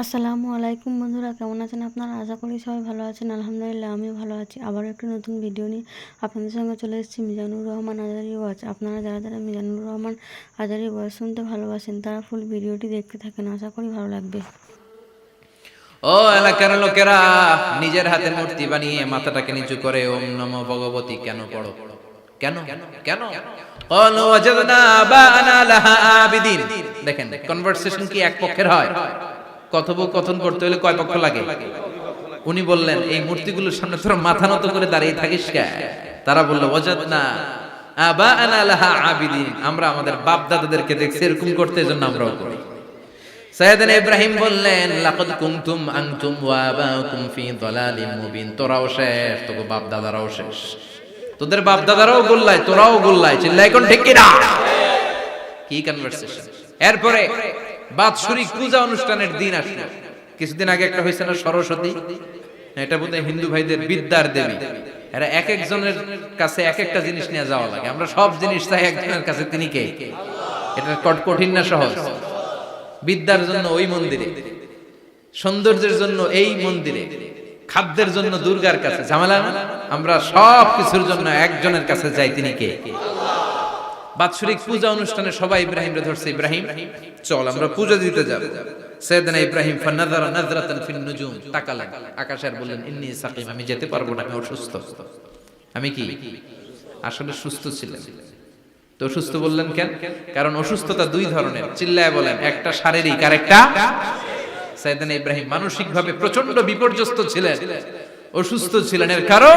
আসসালামু আলাইকুম বন্ধুরা, কেমন আছেন আপনারা? আশা করি সবাই ভালো আছেন। আলহামদুলিল্লাহ, আমিও ভালো আছি। আবার একটি নতুন ভিডিও নিয়ে আপনাদের সঙ্গে চলে এসেছি, মিজানুর রহমান আজারি ওয়াজ আপনারা যারা যারা মিজানুর রহমান আজারি ওয়াজ শুনতে ভালোবাসেন, তারা ফুল ভিডিওটি দেখতে থাকেন, আশা করি ভালো লাগবে। ও এলাকার লোকেরা, নিজের হাতে মূর্তি বানিয়ে মাথাটাকে নিচু করে, ওম নমো ভগবতী, কেন পড়ো? কেন? কেন? দেখেন কনভারসেশন কি এক পক্ষের হয়? কথোপকথন করতে হলে কয় পক্ষ লাগে? উনি বললেন, এই মূর্তিগুলোর সামনে তোরা মাথা নত করে দাঁড়িয়ে থাকিস কে? তারা বলল ওয়াজাদনা আবাআনা লাহা আবিদিন। আমরা আমাদের বাপ দাদাদেরকে দেখছি, এরকম করতে এজন্য আমরাও করি। সৈয়দনা ইব্রাহিম বললেন, লাকাদ কুনতুম আনতুম ওয়া আবাউকুম ফি দালালিম মুবিন। তোরাও শেষ, তোকে বাপ দাদারাও শেষ। তোদের বাপ দাদারাও গোল্লায়, তোরাও গোল্লায়। চিল্লাই কোন ঠিক কিনা? কি কনভারসেশন এরপরে বাৎসরিক পূজা অনুষ্ঠানের দিন আসলো কিছুদিন আগে একটা হয়েছে না সরস্বতী? এটা বোধহয় হিন্দু ভাইদের বিদ্যার দেবী। এরা এক একজনের কাছে এক একটা জিনিস নিয়ে যাওয়া লাগে। আমরা সব জিনিস চাই একজনের কাছে, তিনি কে? এটা কট- কঠিন না সহজ? বিদ্যার জন্য ওই মন্দিরে, সৌন্দর্যের জন্য এই মন্দিরে, খাদ্যের জন্য দুর্গার কাছে। ঝামেলা আমরা সব কিছুর জন্য একজনের কাছে যাই, তিনি কে? বাৎসরিক পূজা অনুষ্ঠানে সবাই ইব্রাহিম রে ধরছে ইব্রাহিম চল আমরা পূজা দিতে যাব। সৈয়দনা ইব্রাহিম ফানাযারা নাযরাতান ফিন নুজুম তাকালেন। আকাশে আর বললেন ইন্নী সাকিম আমি যেতে পারব না আমি অসুস্থ। আমি কি? আসলে সুস্থ ছিলেন। তো অসুস্থ বললেন কেন? কারণ অসুস্থতা দুই ধরনের। চিল্লায় বলেন একটা শারীরিক আর একটা সাইদান ইব্রাহিম মানসিকভাবে প্রচণ্ড বিপর্যস্ত ছিলেন। অসুস্থ ছিলেন এর কারণ?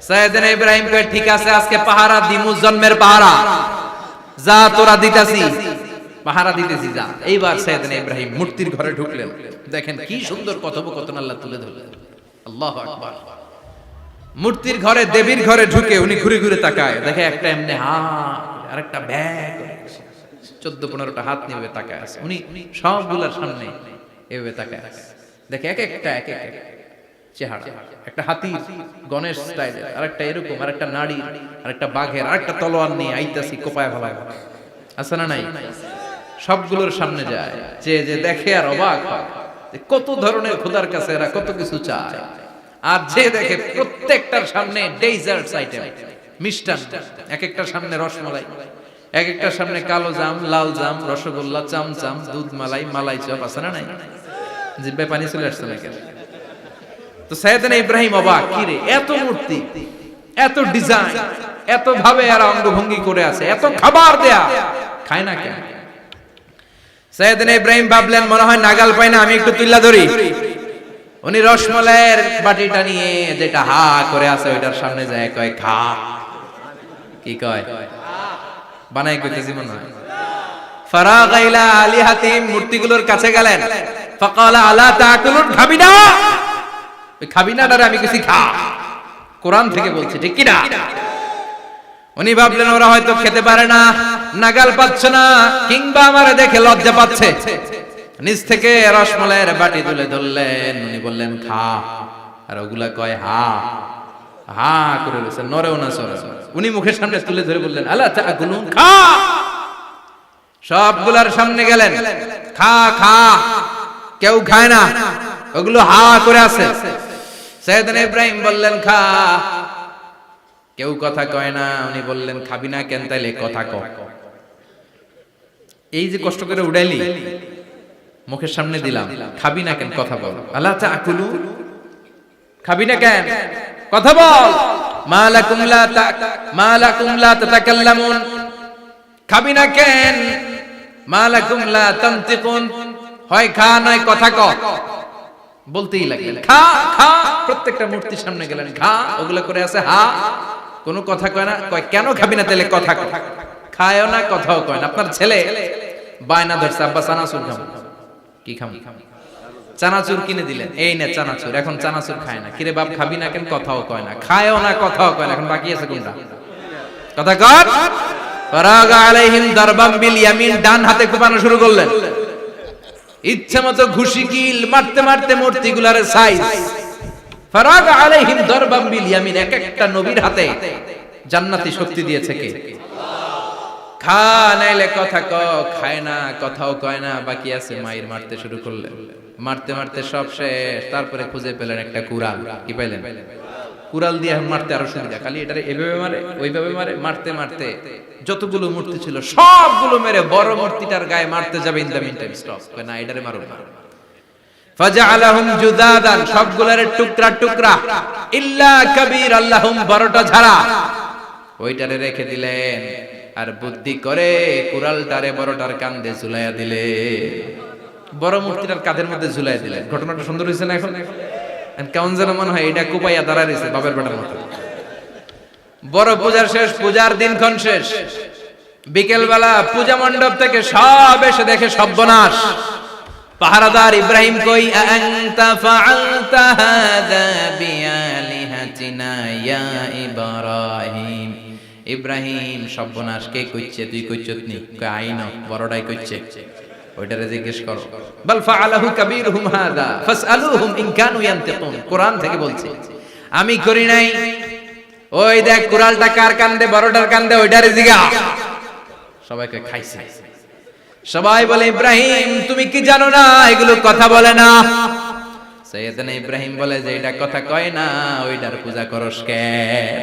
সাইয়েদনা ইব্রাহিম কয়, ঠিক আছে, আজকে পাহারা দিমু জন্মের পাহারা। যা তোরা দিতাছি পাহারা দিতেছি যা। এইবার সাইয়েদনা ইব্রাহিম মূর্তির ঘরে ঢুকলেন। দেখেন কি সুন্দর কথোপকথন আল্লাহ তুলে ধরলেন। আল্লাহু আকবার। মূর্তির ঘরে, দেবীর ঘরে ঢুকে উনি ঘুরে ঘুরে তাকায়। দেখে একটা এমনি হা আর একটা ব্যাগ চোদ্দ পনেরোটা হাত নিয়ে তাকায় আছে। উনি সবগুলার সামনে এভাবে তাকায় দেখে এক একটা এক এক এক। চেহারা, একটা হাতি, গণেশ স্টাইলের এরকম নারী বাঘের তলোয়ার নিয়ে কোপায় ভালায় আছে না নাই? সবগুলোর সামনে যায়, যে যে দেখে আর অবাক কত ধরনের খোদার কাছে এরা কত কিছু চায়। আর যে দেখে প্রত্যেকটার সামনে ডেজার্টস আইটেম মিষ্টান্ন এক একটার সামনে রসমালাই এক একটার সামনে কালো জাম, লাল জাম, রসগোল্লা, চামচাম দুধ মালাই মালাই চপ, আছে না নাই? জিব্বে পানি চলে আসছে নাকি তো সাইয়েদনা ইব্রাহিম অবাক, কি রে, এত মূর্তি, এত ডিজাইন, এত ভাবে আর অঙ্গভঙ্গি করে আছে, এত খাবার দেয়া, খায় না কেন? সাইয়েদনা ইব্রাহিম ভাবলেন, মনে হয় নাগাল পাই না, আমি একটু তুল্লা ধরি। উনি রসমলাইয়ের বাটিটা নিয়ে যেটা হা করে আছে, ওইটার সামনে যায়, কয়, খা। কি কয়? বানাই কইতেছি মনে হয়। ফারাগ ইলা আলিহাতিম মূর্তিগুলোর কাছে গেলেন। ফাকালা, আলা তাকুলুন খাবি না? খাবি না ডারে আমি কিছু খা। কোরআন থেকে বলছি, ঠিক কি না উনি ভাবলেন, ওরা হয়তো খেতে পারে না, নাগাল পাচ্ছে না, কিংবা আমারে দেখে লজ্জা পাচ্ছে। নিজ থেকে রসমলাইয়ের বাটি তুলে ধরলেন, উনি বললেন, খা। আর ওগুলা কয়, হা। হা করে রয়েছে নরেও না, সরে। উনি মুখের সামনে তুলে ধরে বললেন আল্লাহ তাকুলুন, খা। সবগুলার সামনে গেলেন, খা খা। কেউ খায় না, ওগুলো হা করে আছে। সৈয়দনা ইব্রাহিম বললেন, খা। কেউ কথা কয় না, উনি বললেন, খাবি না কেন তাইলে কথা ক। এই যে কষ্ট করে উড়াইলি, মুখের সামনে দিলাম, খাবি না কেন, কথা বল। আল্লাহ তাকুলু? খাবি না কেন? কথা বল। মালাকুম লা মালাকুম লা তাতাকাল্লামুন। খাবি না কেন? মালাকুম লা তানতিকুন। হয় খা, নয়, কথা ক। বলতেই লাগলেন খা খা প্রত্যেকটা মূর্তির সামনে গেলেন খা ওগুলো করে আছে হা। কোনো কথা কয় না কয় কেন খাবি না তাহলে কথা খায়ও না কথাও কয় না। আপনার ছেলে? বায়না ধরছে আব্বা সানাসুর খাব। কি খাম চানাচুর কিনে দিলেন। এই না চানাচুর। এখন চানাচুর খায় না। কিরে বাপ খাবি না কেন? কথাও কয় না। খায়ও না কথাও কয় না। এখন বাকি আছে কোনটা? কথা কর। ফরাগ আলাইহিম দারবাম বিল ইয়ামিন ডান হাতে কোপানো শুরু করলেন। ইচ্ছা মতো ঘুষি কিল মারতে মারতে মূর্তিগুলার সাইজ ফরাগ আলাইহিম দারবাম বিল ইয়ামিন, এক একটা নবীর হাতে জান্নাতি শক্তি দিয়েছে কে? খা, নাইলে কথা ক, খায় না, কথাও কয় না, বাকি আছে মায়ের মারতে শুরু করলেন মারতে মারতে সব শেষ, তারপরে খুঁজে পেলেন একটা কুড়াল। কি পাইলেন কুড়াল দিয়ে মারতে আরও সুবিধা। খালি এটারে এভাবে মারে, ওইভাবে মারে, মারতে মারতে। যতগুলো মূর্তি ছিল, সবগুলো মেরে বড় মূর্তিটার গায়ে মারতে যাবে in the meantime stop না, এটারে মারো জুদাদান, সবগুলোর টুকরা টুকরা। ইল্লা আল্লাহুম বড়টা ঝাড়া। ওইটারে রেখে দিলেন। আর বুদ্ধি করে কুড়ালটারে বড়টার কান্দে ঝুলাইয়া দিলে বড় মূর্তিটার কাঁধের মধ্যে ঝুলাই দিলেন। ঘটনাটা সুন্দর হয়েছে না এখন? কেমন যেন মনে হয় এটা কুপাইয়া দাঁড়া রয়েছে বাবার বেটার মতো। বড় পূজার শেষ, পূজার দিনক্ষণ শেষ। বিকেল বেলা পূজা মণ্ডপ থেকে সব এসে দেখে সর্বনাশ। পাহারাদার ইব্রাহিম কই আনতা ফাআলতা হাদা বিআলিহাতিনা ইয়া ইব্রাহিম? ইব্রাহিম, সর্বনাশ, কে কইছে তুই কইছত নি? কই আইন, বড়টাই কইছে ওইটারে জিজ্ঞেস করো। বাল ফাআলাহু কাবীরুহুম হাদা, ফাসআলুহুম ইন কানু ইয়ান্তিকুন। কোরআন থেকে বলছে, আমি করি নাই। ওই দেখ, কুড়ালটা কার কান্দে, বড়টার কান্দে, ওইটারে জিগা। সবাইকে খাইছে। সবাই বলে, ইব্রাহিম, তুমি কি জানো না? এগুলো কথা বলে না। সৈয়দনা ইব্রাহিম বলে, যে এটা কথা কয় না, ওইটার পূজা করস কেন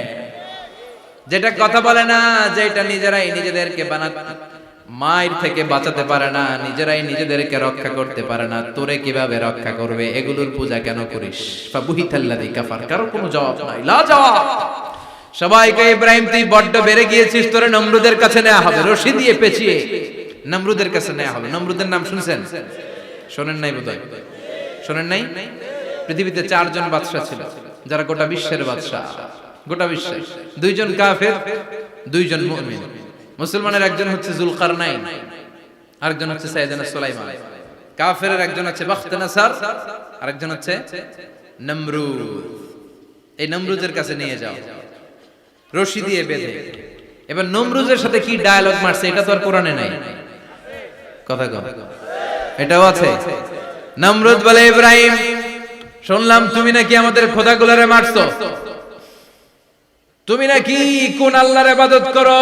যেটা কথা বলে না, যেটা নিজেরাই নিজেদেরকে বানাতে মায়ের থেকে বাঁচাতে পারে না, নিজেরাই নিজেদেরকে রক্ষা করতে পারে না, তোরে কীভাবে রক্ষা করবে, এগুলোর পূজা কেন করিস? ফাবুহিতাল্লাযী কাফার কারও কোনো জবাব নাই লা জবাব সবাইকে ইব্রাহিম, তুই বড্ড বেড়ে গিয়েছিস, তোরে নমরুদের কাছে নেওয়া হবে, রশি দিয়ে পেঁচিয়ে। নমরুদের কাছে নেওয়া হবে, নমরুদের নাম শুনছেন? শোনেন নাই বোধহয়? শোনেন নাই? পৃথিবীতে চারজন বাদশাহ ছিল, যারা গোটা বিশ্বের বাদশাহ, গোটা বিশ্বে। দুইজন কাফের, দুইজন মুমিন। মুসলমানের একজন হচ্ছে জুলকার নাইন আরেকজন হচ্ছে সাইয়েদানা সুলাইমান। কাফেরের একজন হচ্ছে বাখত নাসার আরেকজন হচ্ছে নমরুদ। এই নমরুদের কাছে নিয়ে যাও। রশি দিয়ে বেঁধে। এবার নমরুজের সাথে কি ডায়ালগ মারছে, এটা তো আর কোরআনে নাই। কথা কম এটাও আছে। নমরুদ বলে, ইব্রাহিম, শুনলাম তুমি নাকি আমাদের খোদাগুলারে মারছো। তুমি নাকি কোন আল্লাহর ইবাদত করো?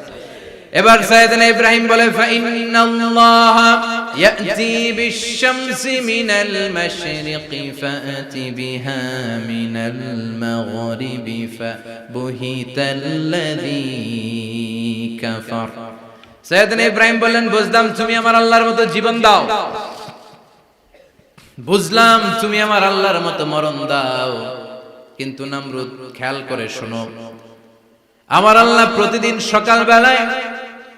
এবার সাইয়েদনা ইব্রাহিম বলে, ফাইন্নাল্লাহ ইয়াতি বিশ-শামসি মিনাল মাশরিকি ফাতি বিহা মিনাল মাগরিবি ফাবুহিতাল্লাযী কাফার। সাইয়েদনা ইব্রাহিম বললেন, বুঝলাম তুমি আমার আল্লাহর মতো জীবন দাও। বুঝলাম তুমি আমার আল্লাহর মতো মরণ দাও। কিন্তু নামরুদ, খেয়াল করে শোনো, আমার আল্লাহ প্রতিদিন সকাল বেলায়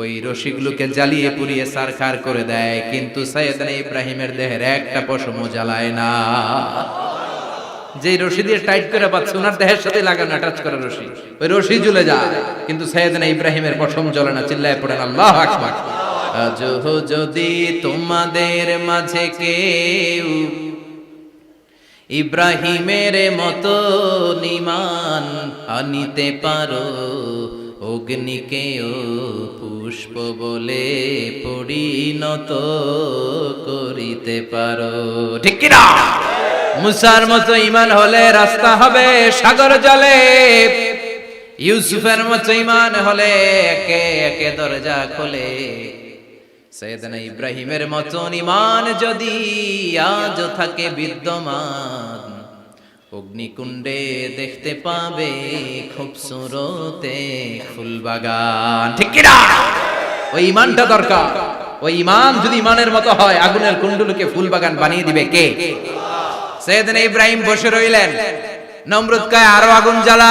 ওই রশিগুলোকে জ্বালিয়ে পুড়িয়ে সারখার করে দেয়, কিন্তু সৈয়দনা ইব্রাহিমের দেহের একটা পশমও জ্বালায় না। যে রশি দিয়ে টাইট করে পাচ্ছে ওনার দেহের সাথে লাগানো অ্যাটাচ করা রশি। ওই রশি ঝুলে যায়, কিন্তু সৈয়দনা ইব্রাহিমের পশম জ্বলে না, চিল্লায় পড়েন আল্লাহ আকবার। আজ যদি তোমাদের মাঝে কেউ ইব্রাহিমের মতো নিমান আনিতে পারো অগ্নিকেও পুষ্প বলে পরিণত করিতে পারো। ঠিক কিনা? মুসার মতো ইমান হলে রাস্তা হবে সাগর জলে। ইউসুফের মতো ইমান হলে একে একে দরজা খোলে। সৈয়দনা ইব্রাহিমের মতন ইমান যদি আজ থাকে বিদ্যমান অগ্নিকুণ্ডে দেখতে পাবে খুব সুরতে ফুলবাগান। ঠিক কিনা? ওই ইমানটা দরকার। ওই ইমান যদি ইমানের মতো হয়, আগুনের কুণ্ডলকে ফুলবাগান বানিয়ে দিবে কে? সেদিন ইব্রাহিম বসে রইলেন। নমরুদ কায় আরও আগুন জ্বালা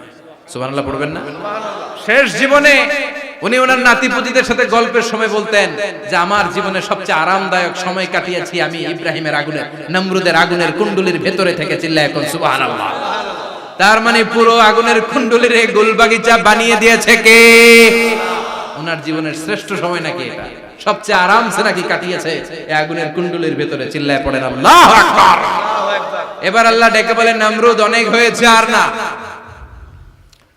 সুবহানাল্লাহ পড়বেন না? শেষ জীবনে উনি ওনার নাতিপুতিদের সাথে গল্পের সময় বলতেন যে আমার জীবনে সবচেয়ে আরামদায়ক সময় কাটিয়েছি আমি ইব্রাহিমের আগুনের নমরুদের আগুনের কুণ্ডলির ভেতরে থেকে চিল্লায় এখন সুবহানাল্লাহ। তার মানে পুরো আগুনের কুণ্ডলির এই গোলবাগিচা বানিয়ে দিয়েছে কে? ওনার জীবনের শ্রেষ্ঠ সময় নাকি এটা? সবচেয়ে আরামসে নাকি কাটিয়েছে এই আগুনের কুণ্ডলির ভেতরে চিল্লায় পড়েন আল্লাহ আকবার। এবার আল্লাহ ডেকে বলেন নমরুদ অনেক হয়েছে আর না।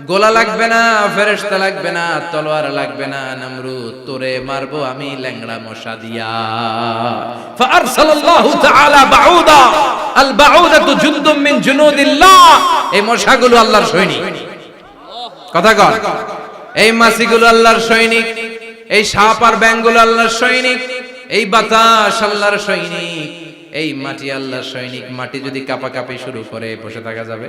গোলা লাগবে না, ফেরেশতা লাগবে না, তলোয়ার লাগবে না, নমরুদ তোরে মারবো আমি ল্যাংড়া মশা দিয়া। আল্লাহর সৈনিক। কথা কর এই মাছিগুলো আল্লাহর সৈনিক। এই সাপ আর ব্যাঙগুলো আল্লাহর সৈনিক। এই বাতাস আল্লাহর সৈনিক। এই মাটি আল্লাহর সৈনিক। মাটি যদি কাপাকাপি শুরু করে, বসে থাকা যাবে।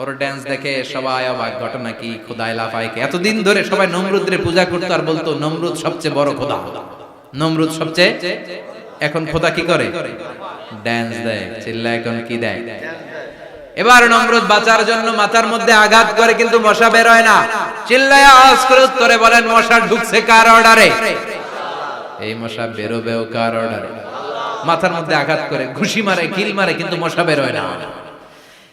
ওর ড্যান্স দেখে সবাই অবাক ঘটনা কি? খোদাই লাফাইকে। এতদিন ধরে সবাই নমরুদ্রে পূজা করতো আর বলতো নমরুদ সবচেয়ে বড় খোদা। নমরুদ সবচেয়ে এখন খোদা কি করে? ড্যান্স দেয় চিল্লা এখন কি দেয়? এবার নমরুদ বাঁচার জন্য মাথার মধ্যে আঘাত করে কিন্তু মশা বের হয় না। চিল্লায় আওয়াজ করে উত্তরে বলেন মশা ঢুকছে কার অর্ডারে? এই মশা বেরোবেও কার অর্ডারে? মাথার মধ্যে আঘাত করে ঘুষি মারে কিল মারে কিন্তু মশা বের হয় না।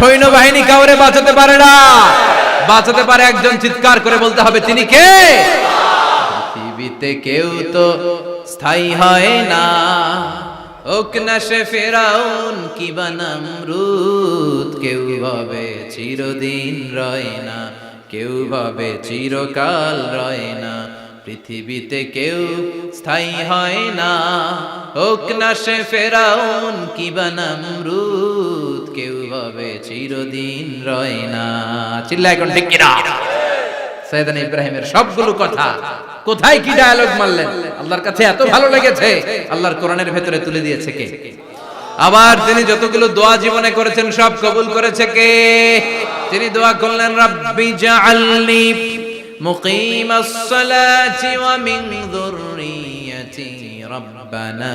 সৈন্যবাহিনী কাউরে বাঁচাতে পারে না। বাঁচাতে পারে একজন চিৎকার করে বলতে হবে, তিনি কে? পৃথিবীতে কেউ তো স্থায়ী হয় না। ওক না সে ফেরাউন কি বানামরুদ কেউ ভাবে চিরদিন রয় না। কেউ ভাবে চিরকাল রয় না। পৃথিবীতে কেউ স্থায়ী হয় না। ওক না সে ফেরাউন কি বানামরুদ কেউ ভাবে চিরদিন রয় না? চিল্লা এখন ঠিক কিনা? সৈয়দান ইব্রাহিমের সবগুলো কথা কোথায় কি ডায়ালগ মারলেন? আল্লাহর কাছে এত ভালো লেগেছে। আল্লাহর কোরআনের ভেতরে তুলে দিয়েছে কে? আবার তিনি যতগুলো দোয়া জীবনে করেছেন, সব কবুল করেছে কে? তিনি দোয়া করলেন, রাব্বি জাআলনি মুকিমাস সালাতি ওয়া মিন যুররিয়াতি রব্বানা।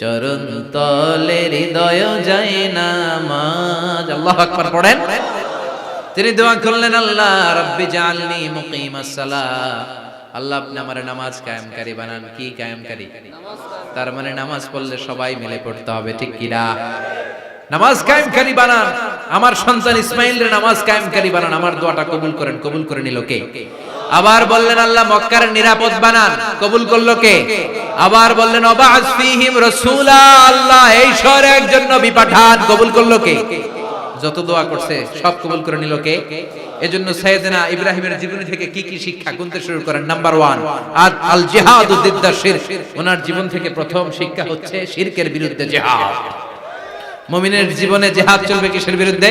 চরণ তলে হৃদয় যায় নামাজ আল্লাহ আকবার পড়েন। তিনি দোয়া করলেন, আল্লাহ রব্বি জালনি সালাহ আল্লাহ, আপনি আমার নামাজ কায়েমকারী বানান। কি কায়েমকারী? তার মানে নামাজ পড়লে সবাই মিলে পড়তে হবে, ঠিক কিনা নামাজ কায়েমকারী বানান। আমার সন্তান ইসমাইলের নামাজ কায়েমকারী বানান। আমার দোয়াটা কবুল করেন। কবুল করে নিল কে? আবার বললেন আল্লাহ মক্কার নিরাপদ বানান। কবুল করল কে? আবার বললেন আল্লাহ, এই শহরে একজন নবী পাঠান। কবুল করল কে? যত দোয়া করছে, সব কবুল করে নিল কে? এজন্য সাইয়েদনা ইব্রাহিমের জীবনী থেকে কি কি শিক্ষা গুনতে শুরু করেন? নাম্বার ওয়ান আর আল জিহাদ উদ্দিদ্দা শিরক ওনার জীবন থেকে প্রথম শিক্ষা হচ্ছে শিরকের বিরুদ্ধে জিহাদ। মুমিনের জীবনে জিহাদ চলবে কিসের বিরুদ্ধে?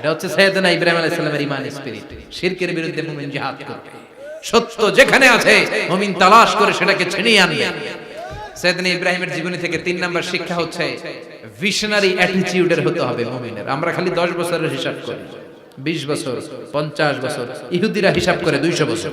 এটা হচ্ছে সৈয়দনা ইব্রাহিম আলাইহিস সালামের ঈমান স্পিরিট শিরকের বিরুদ্ধে মুমিন জিহাদ করবে। সত্য যেখানে আছে, মুমিন তালাশ করে সেটাকে ছিনিয়ে আনবে। সৈয়দনা ইব্রাহিমের জীবনী থেকে তিন নাম্বার শিক্ষা হচ্ছে ভিশনারি অ্যাটিটিউডের হতে হবে মুমিনের। আমরা খালি 10 বছরের হিসাব করি, বিশ বছর, পঞ্চাশ বছর, ইহুদিরা হিসাব করে দুইশো বছর।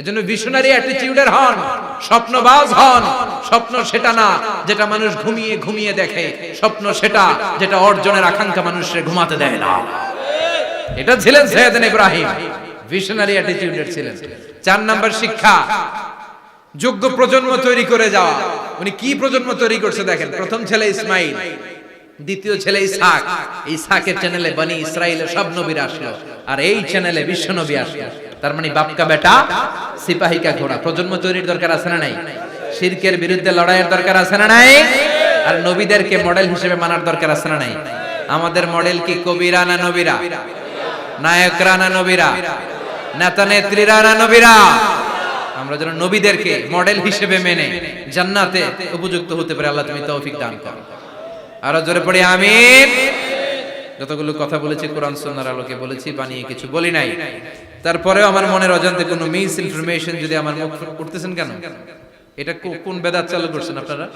এজন্য ভিশনারি অ্যাটিটিউডের হন স্বপ্নবাজ হন। স্বপ্ন সেটা না, যেটা মানুষ ঘুমিয়ে ঘুমিয়ে দেখে। স্বপ্ন সেটা, যেটা অর্জনের আকাঙ্ক্ষা ঘুমাতে দেয় না। এটা ছিলেন ইব্রাহিম ভিশনারি অ্যাটিটিউডের ছিলেন। চার নাম্বার শিক্ষা, যোগ্য প্রজন্ম তৈরি করে যাওয়া। উনি কি প্রজন্ম তৈরি করছে দেখেন? প্রথম ছেলে ইসমাইল, দ্বিতীয় ছেলে ইসহাক। ইসহাকের চ্যানেলে বনি ইসরায়েলের সব নবীর আসলো, আর এই চ্যানেলে বিশ্ব নবী আসলো। তার মানে বাপকা বেটা, সিপাহিকা ঘোড়া। প্রজন্ম তৈরির দরকার আছে না নাই? শিরকের বিরুদ্ধে লড়াইয়ের দরকার আছে না নাই? আর নবীদেরকে মডেল হিসেবে মানার দরকার আছে না নাই? আমাদের মডেল কি কবিরা না নবীরা? নায়করা না নবীরা? নেতা নেত্রীরা না নবীরা? আমরা যেন নবীদেরকে মডেল হিসেবে মেনে জান্নাতে উপযুক্ত হতে পারে, আল্লাহ তুমি তৌফিক দান করো। আরও জোরে পড়ি, আমিন। যতগুলো কথা বলেছি, কোরআন, সুন্নাহর আলোকে বলেছি, বানিয়ে কিছু বলি নাই। তারপরেও আমার মনের অজান্তে কোনো মিস ইনফরমেশন যদি আমার মুখ করতেছেন কেন? এটা কোন বেদাত চালু করছেন আপনারা?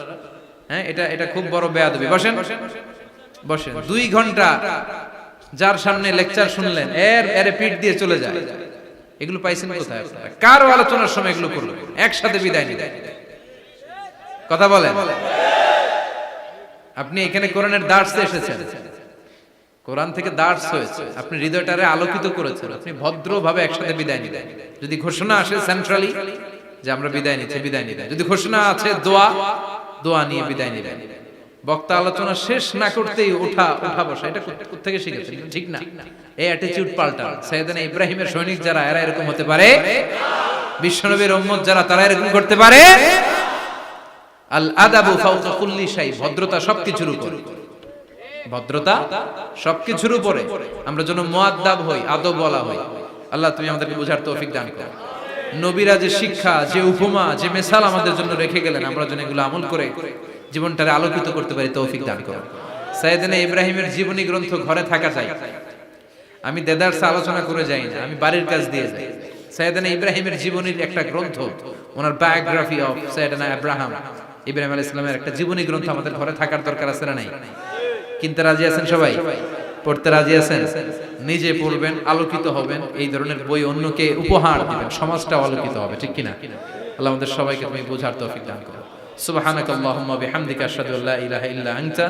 হ্যাঁ এটা এটা খুব বড় বেয়াদবি। বসেন। বসেন। দুই ঘণ্টা যার সামনে লেকচার শুনলেন, এর এর পিঠ দিয়ে চলে যায়। এগুলো পাইছেন কোথায় আপনারা? কার আলোচনার সময় এগুলো করল? একসাথে বিদায় নিলেন। কথা বলেন। আপনি এখানে কোরআনের দার্সে এসেছেন। কোরআন থেকে দার্স হয়েছে, আপনি হৃদয়টারে আলোকিত করেছেন, আপনি ভদ্রভাবে একসাথে বিদায় নিলেন। যদি ঘোষণা আসে সেন্ট্রালি যে আমরা বিদায় নিচ্ছি, বিদায় নিলেন। যদি ঘোষণা আছে দোয়া দোয়া নিয়ে বিদায় নিলেন। বক্তা আলোচনা শেষ না করতেই ওঠা ওঠা বসা, এটা থেকে শিখেছেন? ঠিক না। এই অ্যাটিটিউড পাল্টা সাইয়েদানা ইব্রাহিমের সৈনিক যারা, এরা এরকম হতে পারে? বিশ্বনবীর উম্মত যারা, তারা এরকম করতে পারে? আল আদাবু ফাওকা কুল্লি শাই, ভদ্রতা সবকিছুর উপরে। ভদ্রতা সবকিছুর উপরে আমরা যেন মুআদ্দাব হই, আদব বলা হই। আল্লাহ, তুমি আমাদেরকে বোঝার তৌফিক দান করো। নবীরা যে শিক্ষা, যে উপমা, যে মেসাল আমাদের জন্য রেখে গেলেন, আমরা যেন এগুলো আমল করে জীবনটারে আলোকিত করতে পারি, তৌফিক দান করো। সাইয়েদনা ইব্রাহিমের জীবনী গ্রন্থ ঘরে থাকা যায়। আমি দেদার্স আলোচনা করে যাই না, আমি বাড়ির কাজ দিয়ে যাই। সৈয়দনা ইব্রাহিমের জীবনীর একটা গ্রন্থ, ওনার বায়োগ্রাফি অফ সৈয়দনা ইব্রাহিম ইব্রাহিম আলাইহিস সালামের একটা জীবনী গ্রন্থ আমাদের ঘরে থাকার দরকার আছে না নাই? কিনতে রাজি আছেন সবাই? পড়তে রাজি আছেন? নিজে পড়বেন আলোকিত হবেন এই ধরনের বই অন্যকে উপহার দিবেন সমাজটা আলোকিত হবে ঠিক কিনা? আল্লাহ আমাদের সবাইকে তুমি বোঝার তৌফিক দান করো সুবহানাক আল্লাহুম্মা বিহামদিকা আশহাদু আল্লা ইলাহা ইল্লা আনতা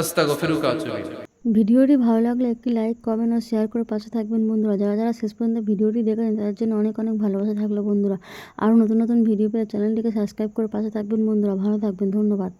আস্তাগফিরুকা ওয়া আতুবু ইলাইক। ভিডিওটি ভালো লাগলে একটি লাইক কমেন্ট ও শেয়ার করে পাশে থাকবেন বন্ধুরা। যারা যারা শেষ পর্যন্ত ভিডিওটি দেখেন তাদের জন্য অনেক অনেক ভালোবাসা থাকল বন্ধুরা। আরও নতুন নতুন ভিডিও পেয়ে চ্যানেলটিকে সাবস্ক্রাইব করে পাশে থাকবেন বন্ধুরা। ভালো থাকবেন ধন্যবাদ।